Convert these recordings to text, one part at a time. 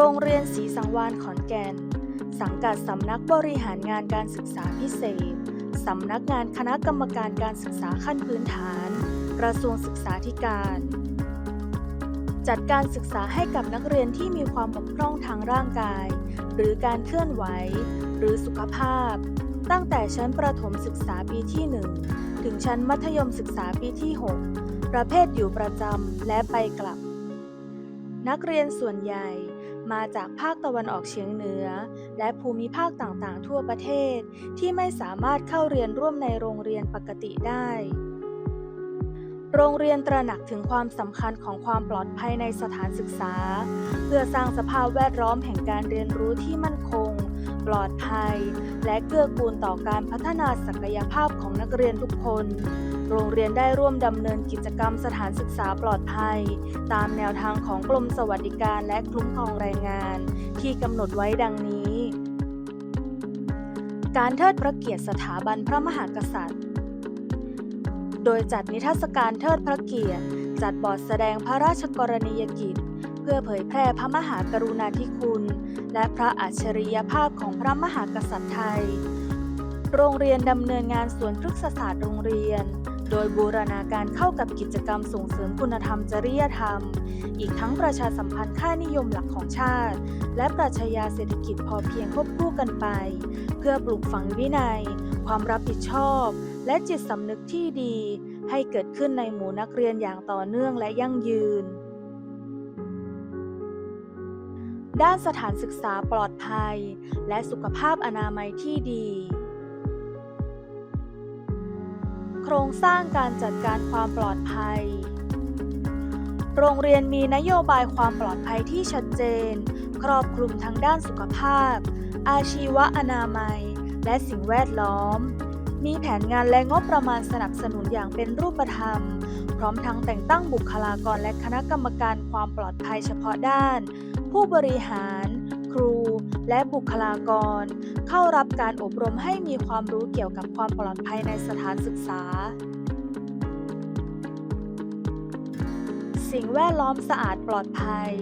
โรงเรียนศรีสังวาลขอนแก่น สังกัดสำนักบริหารงานการศึกษาพิเศษ สำนักงานคณะกรรมการการศึกษาขั้นพื้นฐาน กระทรวงศึกษาธิการ จัดการศึกษาให้กับนักเรียนที่มีความบกพร่องทางร่างกาย หรือการเคลื่อนไหว หรือสุขภาพ ตั้งแต่ชั้นประถมศึกษาปีที่ 1 ถึงชั้นมัธยมศึกษาปีที่ 6 ประเภทอยู่ประจำและไปกลับ นักเรียนส่วนใหญ่ มาจากภาคตะวันออกเฉียงเหนือ และภูมิภาคต่างๆ ทั่วประเทศ ที่ไม่สามารถเข้าเรียนร่วมในโรงเรียนปกติได้ โรงเรียนตระหนักถึงความสำคัญของความปลอดภัยในสถานศึกษา เพื่อสร้างสภาพแวดล้อมแห่งการเรียนรู้ที่มั่นคง ปลอดภัย และเกื้อกูลต่อการพัฒนาศักยภาพของนักเรียนทุกคน โรงเรียนได้ร่วมดำเนินกิจกรรมสถานศึกษาปลอดภัย ตามแนวทางของกรมสวัสดิการและคุ้มครองแรงงาน ที่กำหนดไว้ดังนี้ การเทิดพระเกียรติสถาบันพระมหากษัตริย์ โดยจัดนิทรรศการเทิดพระเกียรติจัดบอร์ดแสดงพระราชกรณียกิจ พื่อเผยแพร่พระมหากรุณาธิคุณ และพระอัจฉริยภาพของพระมหากษัตริย์ไทย โรงเรียนดำเนินงานสวนพฤกษศาสตร์โรงเรียน โดยบูรณาการเข้ากับกิจกรรมส่งเสริมคุณธรรมจริยธรรม อีกทั้งประชาสัมพันธ์ค่านิยมหลักของชาติ และปรัชญาเศรษฐกิจพอเพียงควบคู่กันไป เพื่อปลูกฝังวินัย ความรับผิดชอบ และจิตสำนึกที่ดี ให้เกิดขึ้นในหมู่นักเรียนอย่างต่อเนื่องและยั่งยืน ด้านสถานศึกษาปลอดภัย และสุขภาพอนามัยที่ดี โครงสร้างการจัดการความปลอดภัย โรงเรียนมีนโยบายความปลอดภัยที่ชัดเจน ครอบคลุมทั้งด้านสุขภาพ อาชีวอนามัย และสิ่งแวดล้อม มีแผนงานและงบประมาณสนับสนุนอย่างเป็นรูปธรรม พร้อมทั้งแต่งตั้งบุคลากรและคณะกรรมการความปลอดภัยเฉพาะด้าน ผู้บริหาร ครู และบุคลากร เข้ารับการอบรมให้มีความรู้เกี่ยวกับความปลอดภัยในสถานศึกษา สิ่งแวดล้อมสะอาดปลอดภัย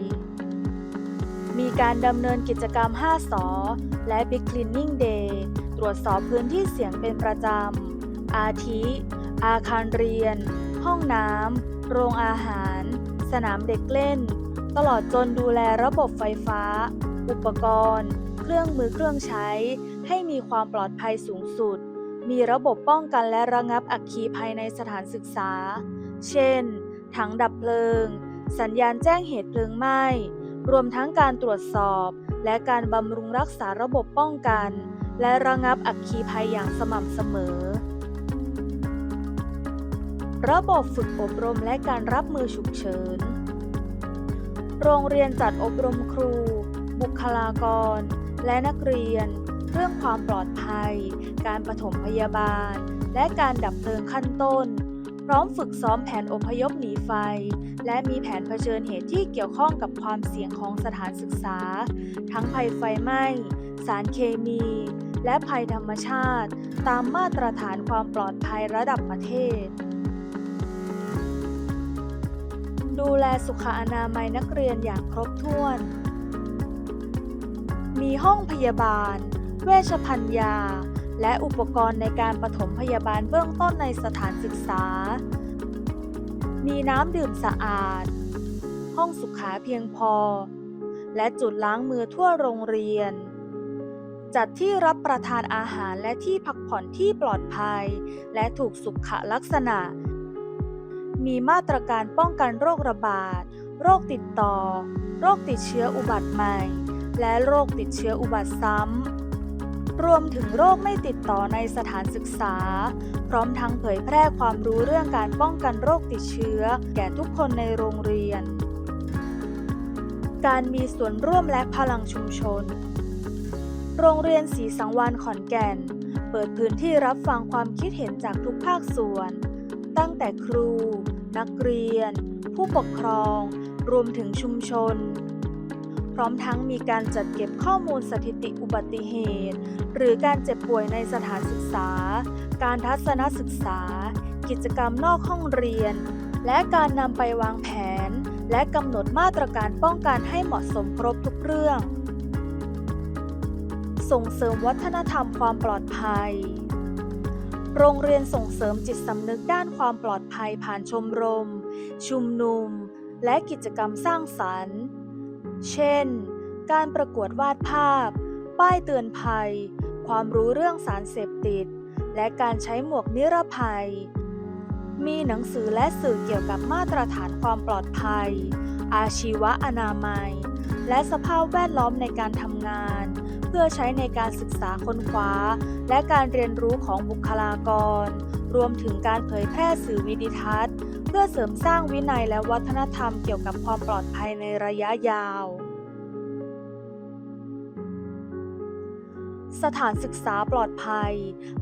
มีการดำเนินกิจกรรม 5สอและ Big Cleaning Day ตรวจสอบพื้นที่เสี่ยงเป็นประจำ อาทิ อาคารเรียน ห้องน้ำ โรงอาหาร สนามเด็กเล่น ตลอดจนดูแลระบบไฟฟ้า อุปกรณ์ เครื่องมือเครื่องใช้ ให้มีความปลอดภัยสูงสุด มีระบบป้องกันและระงับอัคคีภัยในสถานศึกษา เช่น ถังดับเพลิง สัญญาณแจ้งเหตุเพลิงไหม้ รวมทั้งการตรวจสอบ และการบำรุงรักษาระบบป้องกัน และระงับอัคคีภัยอย่างสม่ำเสมอระบบฝึกอบรมและการรับมือฉุกเฉิน โรงเรียนจัดอบรมครู บุคลากร และนักเรียน เรื่องความปลอดภัย การปฐมพยาบาล และการดับเพลิงขั้นต้น พร้อมฝึกซ้อมแผนอพยพหนีไฟ และมีแผนเผชิญเหตุที่เกี่ยวข้องกับความเสี่ยงของสถานศึกษา ทั้งภัยไฟไหม้ สารเคมี และภัยธรรมชาติ ตามมาตรฐานความปลอดภัยระดับประเทศ ดูแลสุขอนามัยนักเรียนอย่างครบถ้วน มีห้องพยาบาล เวชภัญญาและอุปกรณ์ในการปฐมพยาบาลเบื้องต้นในสถานศึกษา มีน้ำดื่มสะอาด ห้องสุขาเพียงพอ และจุดล้างมือทั่วโรงเรียนจัดที่รับประทานอาหารและที่พักผ่อนที่ปลอดภัย และถูกสุขลักษณะ มีมาตรการป้องกันโรคระบาด โรคติดต่อ โรคติดเชื้ออุบัติใหม่ และโรคติดเชื้ออุบัติซ้ำ รวมถึงโรคไม่ติดต่อในสถานศึกษา พร้อมทั้งเผยแพร่ความรู้เรื่องการป้องกันโรคติดเชื้อ แก่ทุกคนในโรงเรียน การมีส่วนร่วมและพลังชุมชน โรงเรียนศรีสังวาลขอนแก่น เปิดพื้นที่รับฟังความคิดเห็นจากทุกภาคส่วน ตั้งแต่ครู นักเรียน ผู้ปกครอง รวมถึงชุมชน พร้อมทั้งมีการจัดเก็บข้อมูลสถิติอุบัติเหตุ หรือการเจ็บป่วยในสถานศึกษา การทัศนศึกษา กิจกรรมนอกห้องเรียน และการนำไปวางแผน และกำหนดมาตรการป้องกันให้เหมาะสมครบทุกเรื่อง ส่งเสริมวัฒนธรรมความปลอดภัย โรงเรียนส่งเสริมจิตสำนึกด้านความปลอดภัยผ่านชมรม ชุมนุม และกิจกรรมสร้างสรรค์ เช่น การประกวดวาดภาพ ป้ายเตือนภัย ความรู้เรื่องสารเสพติด และการใช้หมวกนิรภัย มีหนังสือและสื่อเกี่ยวกับมาตรฐานความปลอดภัย อาชีวะอนามัย และสภาพแวดล้อมในการทำงาน เพื่อใช้ในการศึกษาค้นคว้า และการเรียนรู้ของบุคลากร รวมถึงการเผยแพร่สื่อวิดิทัศน์ เพื่อเสริมสร้างวินัยและวัฒนธรรมเกี่ยวกับความปลอดภัยในระยะยาว สถานศึกษาปลอดภัย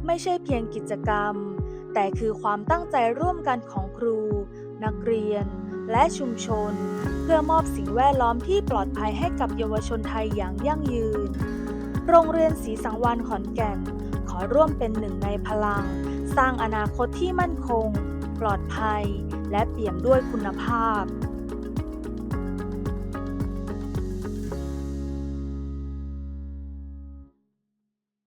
ไม่ใช่เพียงกิจกรรม แต่คือความตั้งใจร่วมกันของครู นักเรียน และชุมชน เพื่อมอบสิ่งแวดล้อมที่ปลอดภัยให้กับเยาวชนไทยอย่างยั่งยืน โรงเรียนศรีสังวานขอนแก่น ขอร่วมเป็นหนึ่งในพลัง สร้างอนาคตที่มั่นคง ปลอดภัย และเปี่ยมด้วยคุณภาพ